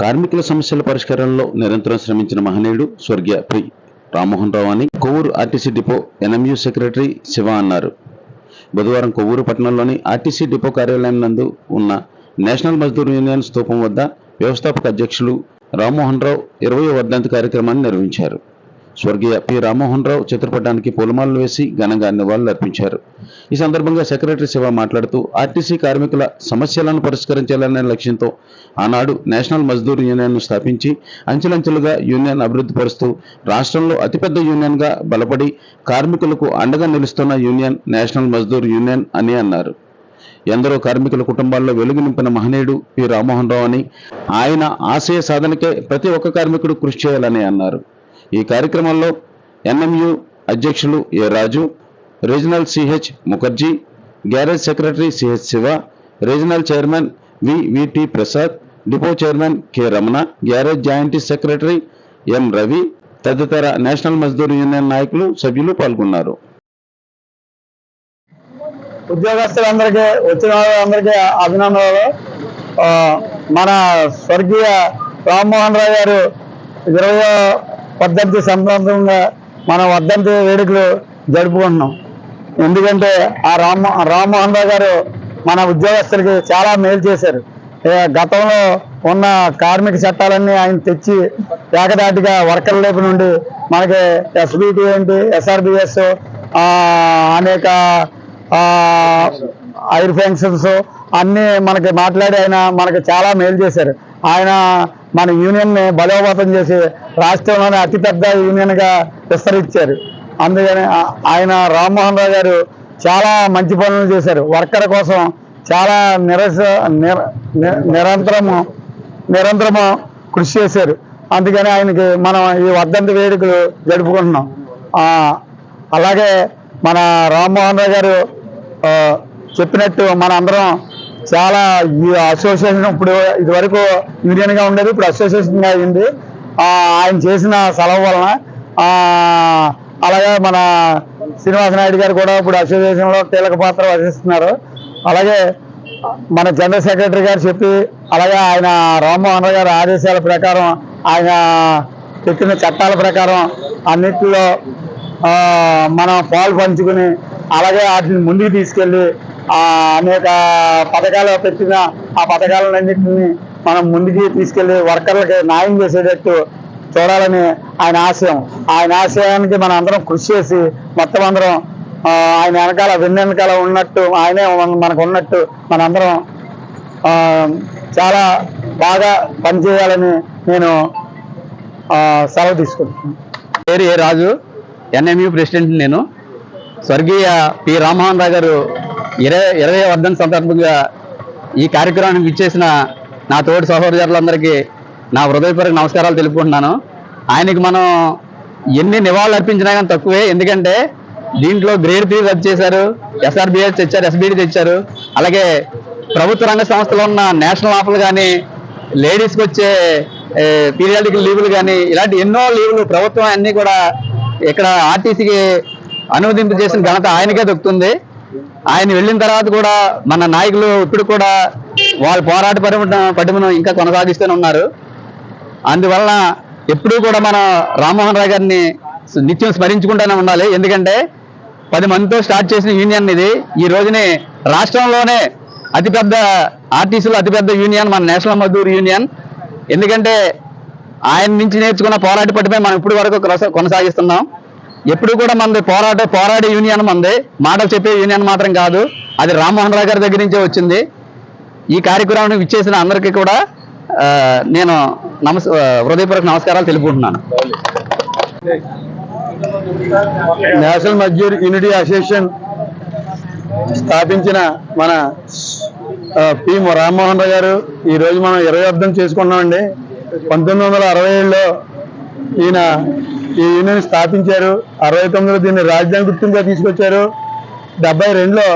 కార్మికుల సమస్యల పరిష్కారంలో నిరంతరం శ్రమించిన మహనీయుడు స్వర్గీయ పి. రామ్మోహన్ రావు అని Kovvur RTC depot NMU secretary Siva అన్నారు. బుధవారం కొవ్వూరు పట్టణంలోని ఆర్టీసీ డిపో కార్యాలయం నందు ఉన్న నేషనల్ మజ్దూర్ యూనియన్ స్థూపం వద్ద వ్యవస్థాపక అధ్యక్షులు రామ్మోహన్ రావు ఇరవై వర్ధంతి కార్యక్రమాన్ని నిర్వహించారు. స్వర్గీయ పి. రామ్మోహన్ రావు చిత్రపటానికి పూలమాలలు వేసి ఘనంగా నివాళులు అర్పించారు. ఈ సందర్భంగా సెక్రటరీ శివ మాట్లాడుతూ ఆర్టీసీ కార్మికుల సమస్యలను పరిష్కరించాలనే లక్ష్యంతో ఆనాడు నేషనల్ మజ్దూర్ యూనియన్ను స్థాపించి అంచెలంచెలుగా యూనియన్ అభివృద్ధి పరుస్తూ రాష్ట్రంలో అతిపెద్ద యూనియన్గా బలపడి కార్మికులకు అండగా నిలుస్తున్న యూనియన్ నేషనల్ మజ్దూర్ యూనియన్ అని అన్నారు. ఎందరో కార్మికుల కుటుంబాల్లో వెలుగు నింపిన మహనీయుడు పి. రామ్మోహన్ రావు అని ఆయన ఆశయ సాధనకే ప్రతి ఒక్క కార్మికుడు కృషి చేయాలని అన్నారు. ఈ కార్యక్రమంలో ఎన్ఎంయు అధ్యక్షులు A Raju regional CH Mukherjee garage secretary CH Siva regional chairman VVT Prasad depot chairman K Ramana garage joint secretary M Ravi తదితర నేషనల్ మజ్దూర్ యూనియన్ నాయకులు సభ్యులు పాల్గొన్నారు. ఉద్యోగస్తులందరికీ వచ్చిన వాళ్ళందరికీ అభినందనలు మన స్వర్గీయ రామ్మోహన్ రావు గారు ఇరవయో వర్ధంతి సందర్భంగా మనం వర్ధంతి వేడుకలు జరుపుకుంటున్నాం. ఎందుకంటే ఆ రామ రామ్మోహన్ రావు గారు మన ఉద్యోగస్తులకి చాలా మేలు చేశారు. గతంలో ఉన్న కార్మిక చట్టాలన్నీ ఆయన తెచ్చి ఏకదాటిగా వర్కర్ లేపు నుండి మనకి ఎస్బిటి ఏంటి ఎస్ఆర్బిఎస్ అనేక ఐర్ పెన్షన్స్ అన్నీ మనకి మాట్లాడి ఆయన మనకి చాలా మేలు చేశారు. ఆయన మన యూనియన్ని బలోపేతం చేసి రాష్ట్రంలోనే అతిపెద్ద యూనియన్గా విస్తరించారు. అందుకని ఆయన రామ్మోహన్ రావు గారు చాలా మంచి పనులు చేశారు. వర్కర్ కోసం చాలా నిరస నిర- నిరంతరము నిరంతరము కృషి చేశారు. అందుకని ఆయనకి మనం ఈ వర్ధంతి వేడుకలు జరుపుకుంటున్నాం. అలాగే మన రామ్మోహన్ రావు గారు చెప్పినట్టు మన అందరం చాలా ఈ అసోసియేషన్ ఇప్పుడు ఇదివరకు యూనియన్గా ఉండేది ఇప్పుడు అసోసియేషన్గా అయింది. ఆయన చేసిన సెలవు వలన అలాగే మన శ్రీనివాస నాయుడు గారు కూడా ఇప్పుడు అసోసియేషన్లో కీలక పాత్ర వహిస్తున్నారు. అలాగే మన జనరల్ సెక్రటరీ గారు చెప్పి అలాగే ఆయన రామ్మోహన్ గారి ఆదేశాల ప్రకారం ఆయన పెట్టిన చట్టాల ప్రకారం అన్నిటిలో మనం పాలు పంచుకుని అలాగే వాటిని ముందుకు తీసుకెళ్ళి అనేక పథకాలు పెట్టిన ఆ పథకాలన్నింటినీ మనం ముందుకి తీసుకెళ్ళి వర్కర్లకి న్యాయం చేసేటట్టు చూడాలని ఆయన ఆశయం. ఆయన ఆశయానికి మనం అందరం కృషి చేసి మొత్తం అందరం ఆయన వెనకాల వెన్ను వెనకాల ఉన్నట్టు ఆయనే మనకు ఉన్నట్టు మనందరం చాలా బాగా పనిచేయాలని నేను సెలవు తీసుకుంటున్నాను. పేరు ఏ రాజు? ఎన్ఎంయు ప్రెసిడెంట్ నేను. స్వర్గీయ పి రామ్మోహన్ రావు గారు ఇరవై ఇరవై వర్ధన సందర్భంగా ఈ కార్యక్రమానికి ఇచ్చేసిన నా తోటి సహోదరులందరికీ నా హృదయపూర్వక నమస్కారాలు తెలుపుకుంటున్నాను. ఆయనకి మనం ఎన్ని నివాళులు అర్పించినా కానీ తక్కువే. ఎందుకంటే దీంట్లో గ్రేడ్ త్రీ రద్దు చేశారు ఎస్ఆర్బిఎస్ తెచ్చారు ఎస్బిడి తెచ్చారు. అలాగే ప్రభుత్వ రంగ సంస్థలో ఉన్న నేషనల్ ఆఫర్లు కానీ లేడీస్కి వచ్చే పీరియాడికల్ లీవులు కానీ ఇలాంటి ఎన్నో లీవులు ప్రభుత్వం అన్నీ కూడా ఇక్కడ ఆర్టీసీకి అనువదింపు చేసిన ఘనత ఆయనకే దొక్కుతుంది. ఆయన వెళ్ళిన తర్వాత కూడా మన నాయకులు ఇప్పుడు కూడా వాళ్ళ పోరాట పరిమిట పటిమను ఇంకా కొనసాగిస్తూనే ఉన్నారు. అందువలన ఎప్పుడూ కూడా మనం రామ్మోహన్ రావు గారిని నిత్యం స్మరించుకుంటూనే ఉండాలి. ఎందుకంటే పది మందితో స్టార్ట్ చేసిన యూనియన్ ఇది. ఈ రోజుని రాష్ట్రంలోనే అతిపెద్ద ఆర్టీసీలో అతిపెద్ద యూనియన్ మన నేషనల్ మజ్దూర్ యూనియన్. ఎందుకంటే ఆయన నుంచి నేర్చుకున్న పోరాట పట్టుపై మనం ఇప్పుడు వరకు కొనసా- కొనసాగిస్తున్నాం. ఎప్పుడు కూడా మనది పోరాట పోరాడే యూనియన్ మంది. మాటలు చెప్పే యూనియన్ మాత్రం కాదు. అది రామ్మోహన్ రావు గారి దగ్గర నుంచే వచ్చింది. ఈ కార్యక్రమానికి ఇచ్చేసిన అందరికీ కూడా నేను నమస్ హృదయపూర్వక నమస్కారాలు తెలుపుకుంటున్నాను. నేషనల్ మజ్జూర్ యూనిటీ అసోసియేషన్ స్థాపించిన మన ఆ, పి రామ్మోహన్ రావు గారు ఈ రోజు మనం ఇరవై అర్థం చేసుకున్నామండి. పంతొమ్మిది వందల అరవై ఏడులో ఈయన ఈ యూనియన్ స్థాపించారు. అరవై తొమ్మిదిలో దీన్ని రాజధాని గుర్తింపుగా తీసుకొచ్చారు. డెబ్బై రెండులో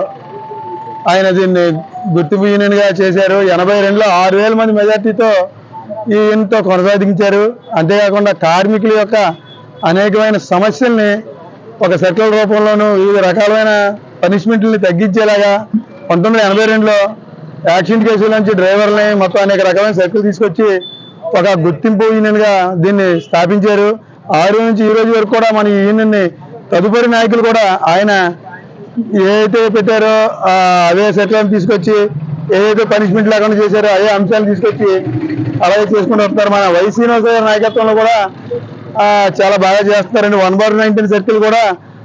ఆయన దీన్ని గుర్తింపు యూనియన్గా చేశారు. ఎనభై రెండులో ఆరు వేల మంది మెజార్టీతో ఈ యూనియన్తో కొనసాగించారు. అంతేకాకుండా కార్మికుల యొక్క అనేకమైన సమస్యల్ని ఒక సెటిల్ రూపంలోనూ వివిధ రకాలైన పనిష్మెంట్లని తగ్గించేలాగా పంతొమ్మిది ఎనభై రెండులో యాక్సిడెంట్ కేసుల నుంచి డ్రైవర్ని మొత్తం అనేక రకమైన సెటిల్ తీసుకొచ్చి ఒక గుర్తింపు యూనియన్గా దీన్ని స్థాపించారు. ఆ రోజు నుంచి ఈ రోజు వరకు కూడా మన ఈయనని ని తదుపరి నాయకులు కూడా ఆయన ఏదైతే పెట్టారో అదే అవే సెటిల్మెంట్ తీసుకొచ్చి ఏదైతే పనిష్మెంట్ లేకుండా చేశారో అదే అంశాలు తీసుకొచ్చి అలాగే చేసుకుంటూ వస్తున్నారు. మన వై శ్రీనివాస నాయకత్వంలో కూడా చాలా బాగా చేస్తున్నారండి. వన్ బార్ నైన్టీన్ సర్కిల్ కూడా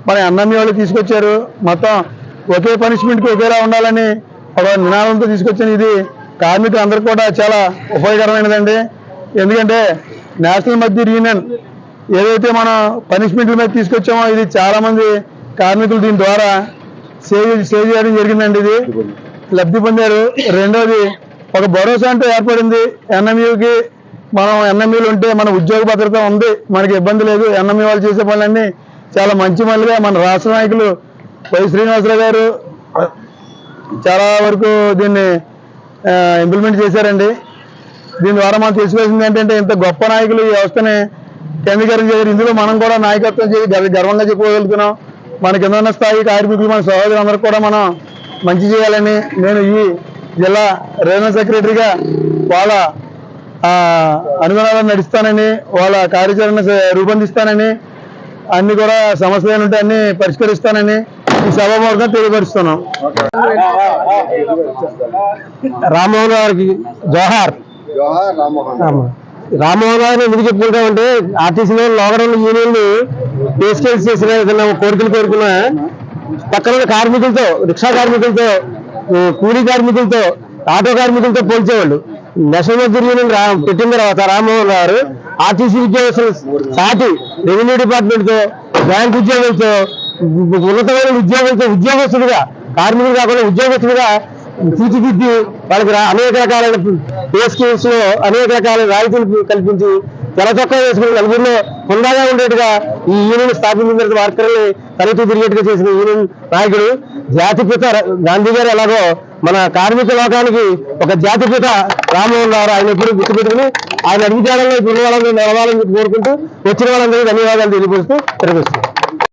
మన ఎన్ఎంఈ వాళ్ళు తీసుకొచ్చారు. మొత్తం ఒకే పనిష్మెంట్కి ఒకేలా ఉండాలని ఒక నినాదంతో తీసుకొచ్చిన ఇది కార్మికులు అందరూ కూడా చాలా ఉపయోగకరమైనదండి. ఎందుకంటే నేషనల్ మధ్య యూనియన్ ఏదైతే మనం పనిష్మెంట్ల మీద తీసుకొచ్చామో ఇది చాలా మంది కార్మికులు దీని ద్వారా సేవ్ సేవ్ చేయడం జరిగిందండి ఇది. లబ్ధి పొందారు. రెండోది ఒక భరోసా అంటూ ఏర్పడింది. ఎన్ఎంయూకి మనం ఎన్ఎంయూలు ఉంటే మన ఉద్యోగ భద్రత ఉంది. మనకి ఇబ్బంది లేదు. ఎన్ఎంఈ వాళ్ళు చేసే పనులన్నీ చాలా మంచి పనులుగా మన రాష్ట్ర నాయకులు వై శ్రీనివాసరావు గారు చాలా వరకు దీన్ని ఇంప్లిమెంట్ చేశారండి. దీని ద్వారా మనం తెలుసుకోవాల్సింది ఏంటంటే ఇంత గొప్ప నాయకులు ఈ వ్యవస్థని కేంద్రీకరణ చేశారు ఇందులో మనం కూడా నాయకత్వం చేసి గర్వ- గర్వంగా చెప్పుకోగలుగుతున్నాం. మన కింద ఉన్న స్థాయి కార్మికులు మన సహోదరులందరూ కూడా మనం మంచి చేయాలని నేను ఈ జిల్లా రీజనల్ సెక్రటరీగా వాళ్ళ ఆ, అనుగుణాలను నడుస్తానని వాళ్ళ కార్యాచరణ రూపొందిస్తానని అన్ని కూడా సమస్యలు ఏమి ఉంటే అన్ని పరిష్కరిస్తానని ఈ సభాముఖంగా తెలియపరుస్తున్నాం. రామ్మోహన్ గారికి జోహార్. రామ్మోహన్. గారిని ఎందుకు చెప్పుకుంటామంటే ఆర్టీసీలో లోగడం యూనియన్ బేస్కేజ్ చేసిన ఏదైనా కోరికలు కోరుకున్నా పక్కన కార్మికులతో రిక్షా కార్మికులతో కూలీ కార్మికులతో ఆటో కార్మికులతో పోల్చేవాళ్ళు. నేషనల్ మధ్య యూనియన్ పెట్టిన తర్వాత రామ్మోహన్ గారు ఆర్టీసీ ఉద్యోగస్తులు సాటి రెవెన్యూ డిపార్ట్మెంట్తో బ్యాంక్ ఉద్యోగులతో ఉన్నతమైన ఉద్యోగులతో ఉద్యోగస్తులుగా కార్మికులు కాకుండా ఉద్యోగస్తులుగా తీర్చిదిద్ది వాళ్ళకి రా- అనేక రకాలైన పే స్కీమ్స్లో అనేక రకాల రాయితీలు కల్పించి తెల చొక్కా వేసుకుని నలుగురిలో హుందాగా ఉండేట్టుగా ఈ యూనియన్ స్థాపించిన తర్వాత వర్కర్ని తలెత్తి తిరిగేట్టుగా చేసిన యూనియన్ నాయకుడు. జాతిపిత గాంధీ గారు ఎలాగో మన కార్మిక లోకానికి ఒక జాతిపిత రామ్మోహన్ రావు ఆయన ఎప్పుడు గుర్తుపెట్టుకుని ఆయన అడుగుజాడల్లో ఇప్పుడు వాళ్ళని నిలవాలని కోరుకుంటూ వచ్చిన వాళ్ళందరికీ ధన్యవాదాలు తెలియపరుస్తూ తిరగొస్తుంది